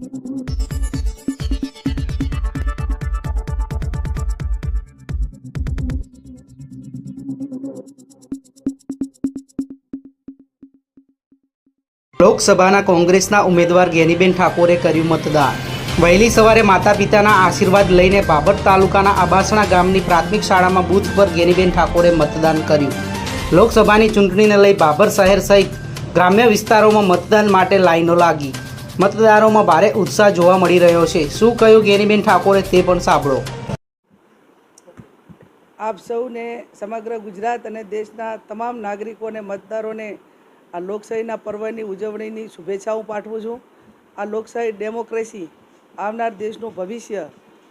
લોકસભાના કોંગ્રેસના ઉમેદવાર ગેનીબેન ઠાકોરે કર્યું મતદાન. વહેલી સવારે માતા પિતાના આશીર્વાદ લઈને બાબટ તાલુકાના આબાસણા ગામની પ્રાથમિક શાળામાં બૂથ પર ગેનીબેન ઠાકોરે મતદાન કર્યું. લોકસભાની ચૂંટણીને લઈ બાબર શહેર સહિત ગ્રામ્ય વિસ્તારોમાં મતદાન માટે લાઈનો લાગી. મતદારોમાં ભારે ઉત્સાહ જોવા મળી રહ્યો છે. શું કહ્યું ગેરીબેન ઠાકોરે તે પણ સાંભળો. આપ સૌને સમગ્ર ગુજરાત અને દેશના તમામ નાગરિકોને મતદારોને આ લોકશાહીના પર્વની ઉજવણીની શુભેચ્છાઓ પાઠવું છું. આ લોકશાહી ડેમોક્રેસી આવનાર દેશનું ભવિષ્ય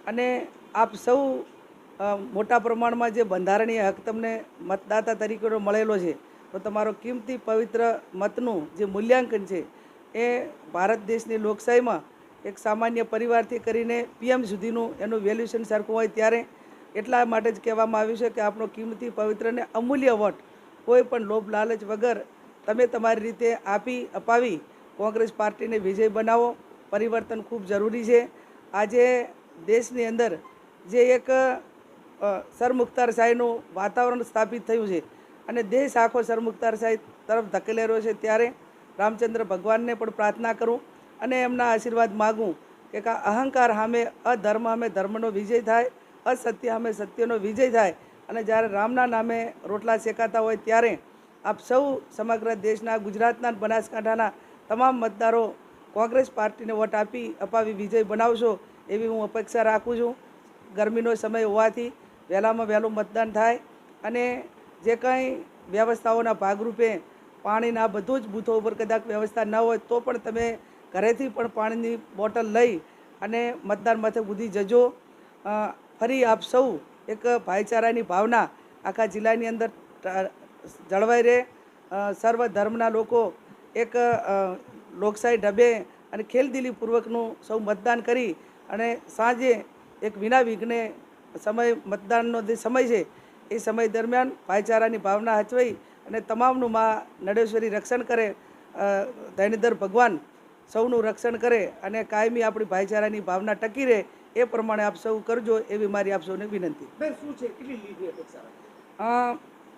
અને આપ સૌ મોટા પ્રમાણમાં જે બંધારણીય હક તમને મતદાતા તરીકેનો મળેલો છે, તો તમારો કિંમતી પવિત્ર મતનું જે મૂલ્યાંકન છે એ ભારત દેશની લોકશાહીમાં એક સામાન્ય પરિવારથી કરીને પીએમ સુધીનું એનું વેલ્યુશન સરખું હોય ત્યારે એટલા માટે જ કહેવામાં આવ્યું છે કે આપણો કિંમતી, પવિત્ર અને અમૂલ્ય વોટ કોઈ પણ લોભ, લાલચ વગર તમે તમારી રીતે આપી, અપાવી કોંગ્રેસ પાર્ટીને વિજય બનાવો. પરિવર્તન ખૂબ જરૂરી છે. આજે દેશની અંદર જે એક સરમુખતારશાહીનું વાતાવરણ સ્થાપિત થયું છે અને દેશ આખો સરમુખતારશાહી તરફ ધકેલી રહ્યો છે ત્યારે રામચંદ્ર ભગવાનને પણ પ્રાર્થના કરું અને એમના આશીર્વાદ માગું કે કા અહંકાર સામે, અધર્મ સામે ધર્મનો વિજય થાય, અસત્ય સામે સત્યનો વિજય થાય અને જ્યારે રામના નામે રોટલા શેકાતા હોય ત્યારે આપ સૌ સમગ્ર દેશના, ગુજરાતના, બનાસકાંઠાના તમામ મતદારો કોંગ્રેસ પાર્ટીને વોટ આપી, અપાવી વિજય બનાવશો એવી હું અપેક્ષા રાખું છું. ગરમીનો સમય હોવાથી વહેલામાં વહેલું મતદાન થાય અને જે કંઈ વ્યવસ્થાઓના ભાગરૂપે પાણીના બધું જ બૂથો ઉપર કદાચ વ્યવસ્થા ન હોય તો પણ તમે ઘરેથી પણ પાણીની બોટલ લઈ અને મતદાન મથક સુધી જજો. ફરી આપ સૌ એક ભાઈચારાની ભાવના આખા જિલ્લાની અંદર જળવાઈ રહે. સર્વ ધર્મના લોકો એક લોકશાહી ઢબે અને ખેલદિલીપૂર્વકનું સૌ મતદાન કરી અને સાંજે એક વિના વિઘ્ને સમય મતદાનનો જે સમય છે, એ સમય દરમિયાન ભાઈચારાની ભાવના હચવાઈ અને તમામનું માં નડેશ્વરી રક્ષણ કરે અ, ભગવાન સૌનું રક્ષણ કરે અને કાયમી આપણી ભાઈચારાની ભાવના ટકી રહે એ પ્રમાણે આપ સૌ કરજો એવી મારી આપ સૌને વિનંતી. શું છે?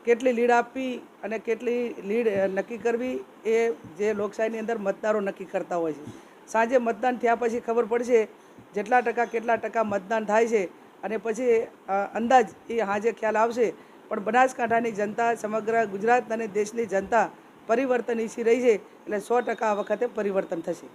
કેટલી લીડ આપવી અને કેટલી લીડ નક્કી કરવી એ જે લોકશાહીની અંદર મતદારો નક્કી કરતા હોય છે. સાંજે મતદાન થયા પછી ખબર પડશે જેટલા ટકા કેટલા ટકા મતદાન થાય છે અને પછી અંદાજ એ હાજે ખ્યાલ આવશે પણ બનાસકાંઠાની જનતા, સમગ્ર ગુજરાત અને દેશની જનતા પરિવર્તન ઈચ્છી રહી છે એટલે સો ટકા આ વખતે પરિવર્તન થશે.